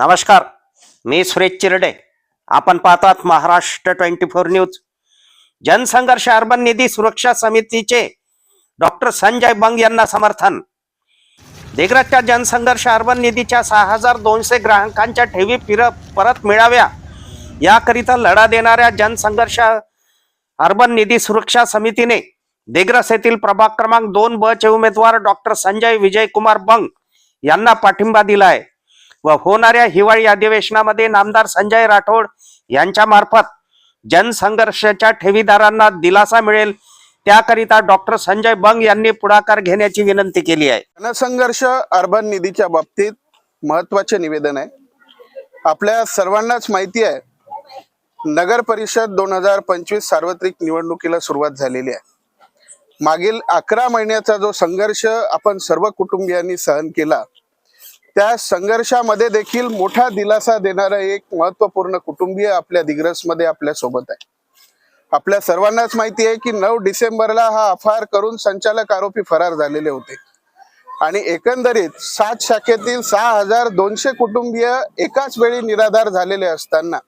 नमस्कार मी सुरेश चिरडे. आपण पाहतात Maharashtra twenty four news. Jansangharsh urban निधी सुरक्षा समितीचे डॉक्टर संजय बंग यांना समर्थन. दिग्रजच्या जनसंघर्ष अर्बन निधीच्या सहा हजार दोनशे ग्राहकांच्या ठेवी फिर परत मिळाव्या. याकरिता लढा देणाऱ्या जनसंघर्ष अर्बन निधी सुरक्षा समितीने दिग्रस येथील प्रभाग क्रमांक दोन ब चे उमेदवार डॉक्टर संजय विजयकुमार बंग यांना पाठिंबा दिला आहे व होणाऱ्या हिवाळी अधिवेशनामध्ये नामदार संजय राठोड यांच्या मार्फत जनसंघर्षाच्या ठेवीदारांना दिलासा मिळेल. त्याकरिता डॉक्टर संजय बंग यांनी पुढाकार घेण्याची विनंती केली आहे. जनसंघर्ष अर्बन निधीच्या बाबतीत महत्त्वाचे निवेदन आहे. आपल्या सर्वांनाच माहिती आहे नगर परिषद दोन हजार पंचवीस सार्वत्रिक निवडणुकीला सुरुवात झालेली आहे. मागील अकरा महिन्याचा जो संघर्ष आपण सर्व कुटुंबियांनी सहन केला त्या संघर्षामध्ये देखील मोठा दिलासा देणारा एक महत्त्वपूर्ण कुटुंबीय आपल्या दिग्रसमध्ये आपल्यासोबत आहे. आपल्या सर्वांनाच माहिती आहे की नऊ डिसेंबरला हा अफार करून संचालक आरोपी फरार झालेले होते. आणि एकंदरीत सात शाखेतील सहा हजार दोनशे कुटुंबीय एकाच वेळी निराधार झालेले असताना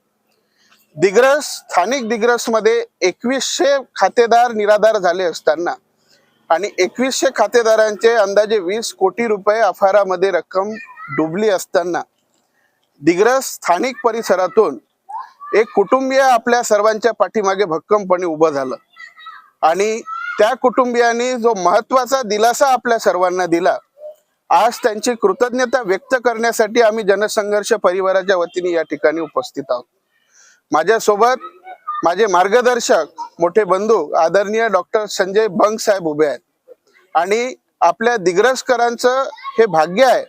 दिग्रस स्थानिक दिग्रसमध्ये एकवीसशे खातेदार निराधार झाले असताना आणि एकवीसशे खातेदारांचे अंदाजे वीस कोटी रुपये अफारामध्ये रक्कम डुबली असताना. दिग्रस स्थानिक परिसरातून एक कुटुंबीय आपल्या सर्वांच्या पाठीमागे भक्कमपणे उभं झालं. आणि त्या कुटुंबियांनी जो महत्त्वाचा दिलासा आपल्या सर्वांना दिला आज त्यांची कृतज्ञता व्यक्त करण्यासाठी आम्ही जनसंघर्ष परिवाराच्या वतीने या ठिकाणी उपस्थित आहोत. माझ्यासोबत माझे मार्गदर्शक मोठे बंधू आदरणीय डॉक्टर संजय बंग साहेब उभे आहेत. आणि आपल्या दिग्रसकरांचं हे भाग्य आहे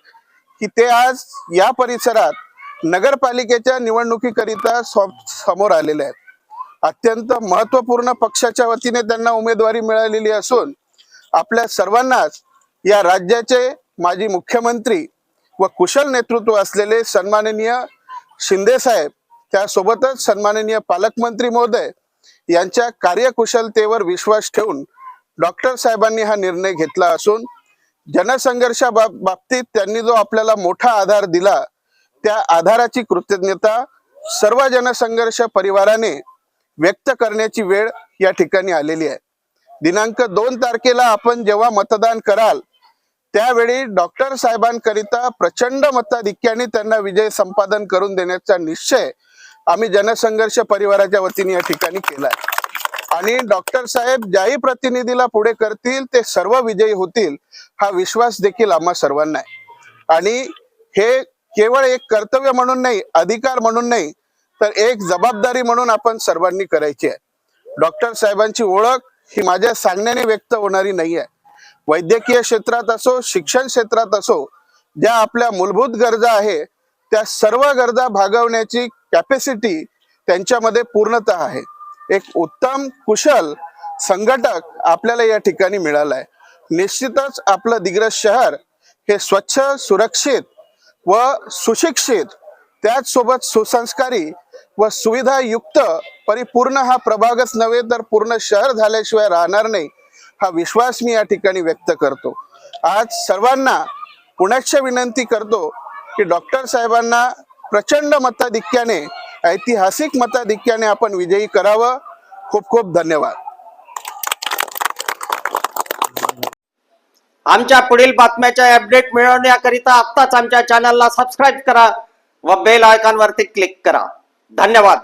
की ते आज या परिसरात नगरपालिकेच्या निवडणुकीकरिता समोर आलेले आहेत. अत्यंत महत्त्वपूर्ण पक्षाच्या वतीने त्यांना उमेदवारी मिळालेली असून आपल्या सर्वांनाच या राज्याचे माजी मुख्यमंत्री व कुशल नेतृत्व असलेले सन्माननीय शिंदे साहेब त्यासोबतच सन्माननीय पालकमंत्री महोदय यांच्या कार्यकुशलतेवर विश्वास ठेवून डॉक्टर साहेबांनी हा निर्णय घेतला असून जनसंघर्षा बाबतीत त्यांनी जो आपल्याला मोठा आधार दिला त्या आधाराची कृतज्ञता सर्व जनसंघर्ष परिवाराने व्यक्त करण्याची वेळ या ठिकाणी आलेली आहे. दिनांक दोन तारखेला आपण जेव्हा मतदान कराल त्यावेळी डॉक्टर साहेबांकरिता प्रचंड मताधिक्याने त्यांना विजय संपादन करून देण्याचा निश्चय आम्ही जनसंघर्ष परिवाराच्या वतीने या ठिकाणी केला आहे. आणि डॉक्टर साहेब ज्याही प्रतिनिधीला पुढे करतील ते सर्व विजयी होतील हा विश्वास देखील आम्हा सर्वांना आहे. आणि हे केवळ एक कर्तव्य म्हणून नाही अधिकार म्हणून नाही तर एक जबाबदारी म्हणून आपण सर्वांनी करायची आहे. डॉक्टर साहेबांची ओळख ही माझ्या सांगण्याने व्यक्त होणारी नाही आहे. वैद्यकीय क्षेत्रात असो शिक्षण क्षेत्रात असो ज्या आपल्या मूलभूत गरजा आहे त्या सर्व गरजा भागवण्याची कॅपॅसिटी त्यांच्यामध्ये पूर्णतः आहे. एक उत्तम कुशल संघटक आपल्याला या ठिकाणी मिळाला आहे निश्चितच आपलं दिग्रज शहर हे स्वच्छ सुरक्षित व सुशिक्षित त्याचसोबत सुसंस्कारी व सुविधायुक्त परिपूर्ण हा प्रभागच नव्हे तर पूर्ण शहर झाल्याशिवाय राहणार नाही हा विश्वास मी या ठिकाणी व्यक्त करतो. आज सर्वांना पुण्याच्या विनंती करतो की डॉक्टर साहेबांना प्रचंड मताधिक्याने ऐतिहासिक मताधिक्याने आपण विजयी करावं. खूप खूप धन्यवाद. आमच्या पुढील बातम्याच्या अपडेट मिळवण्याकरिता आत्ताच आमच्या चॅनलला सबस्क्राईब करा व बेल आयकॉनवरती क्लिक करा. धन्यवाद.